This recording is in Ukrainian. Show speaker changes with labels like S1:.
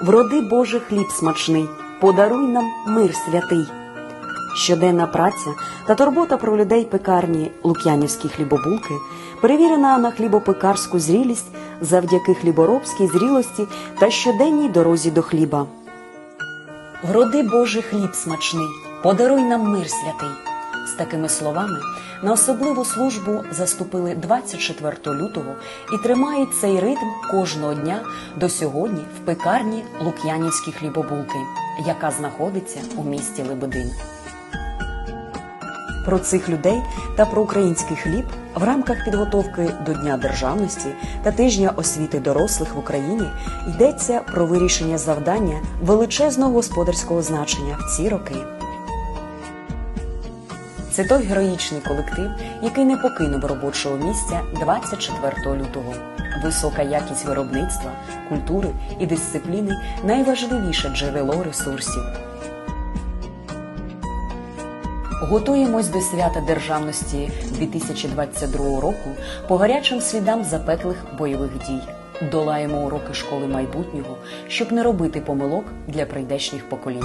S1: Вроди Боже хліб смачний, подаруй нам мир святий. Щоденна праця та турбота про людей пекарні Лук'янівські хлібобулки перевірена на хлібопекарську зрілість завдяки хліборобській зрілості та щоденній дорозі до хліба. Вроди Боже хліб смачний, подаруй нам мир святий. З такими словами на особливу службу заступили 24 лютого і тримають цей ритм кожного дня до сьогодні в пекарні Лук'янівські хлібобулки, яка знаходиться у місті Лебедин. Про цих людей та про український хліб в рамках підготовки до Дня державності та тижня освіти дорослих в Україні йдеться про вирішення завдання величезного господарського значення в ці роки. Це той героїчний колектив, який не покинув робочого місця 24 лютого. Висока якість виробництва, культури і дисципліни найважливіше джерело ресурсів. Готуємось до свята державності 2022 року по гарячим слідам запеклих бойових дій. Долаємо уроки школи майбутнього, щоб не робити помилок для прийдешніх поколінь.